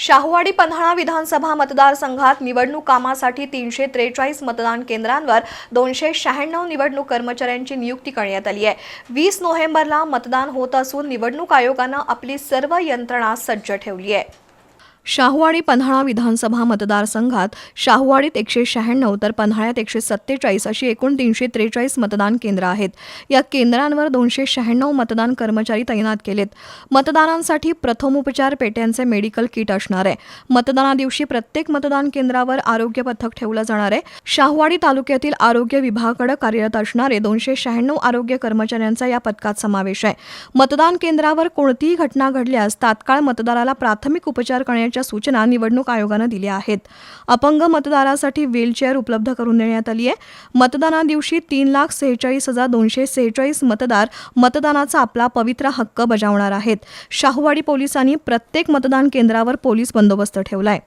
शाहूवाडी पन्हाळा विधानसभा मतदारसंघात निवडणूक कामासाठी तीनशे त्रेचाळीस मतदान केंद्रांवर दोनशे शहाण्णव निवडणूक कर्मचाऱ्यांची नियुक्ती करण्यात आली आहे. वीस नोव्हेंबरला मतदान होत असून निवडणूक आयोगानं आपली सर्व यंत्रणा सज्ज ठेवली आहे. शाहूवाडी पन्हाळा विधानसभा मतदारसंघात शाहूवाडीत एकशे शहाण्णव तर पन्हाळ्यात एकशे सत्तेचाळीस अशी एकूण तीनशे त्रेचाळीस मतदान केंद्र आहेत. या केंद्रांवर दोनशे शहाण्णव मतदान कर्मचारी तैनात केलेत. मतदारांसाठी प्रथमोपचार पेट्यांचे मेडिकल किट असणार आहे. मतदानादिवशी प्रत्येक मतदान केंद्रावर आरोग्य पथक ठेवलं जाणार आहे. शाहूवाडी तालुक्यातील आरोग्य विभागाकडे कार्यरत असणारे दोनशे शहाण्णव आरोग्य कर्मचाऱ्यांचा या पथकात समावेश आहे. मतदान केंद्रावर कोणतीही घटना घडल्यास तात्काळ मतदाराला प्राथमिक उपचार करण्याच्या सूचना निवडणूक आयोगानं दिल्या आहेत. अपंग मतदारासाठी व्हीलचेअर उपलब्ध करून देण्यात आली आहे. मतदानादिवशी तीन लाख सेहेचाळीस हजार दोनशे सेहेचाळीस मतदार मतदानाचा आपला पवित्र हक्क बजावणार आहेत. शाहूवाडी पोलिसांनी प्रत्येक मतदान केंद्रावर पोलीस बंदोबस्त ठेवलाय.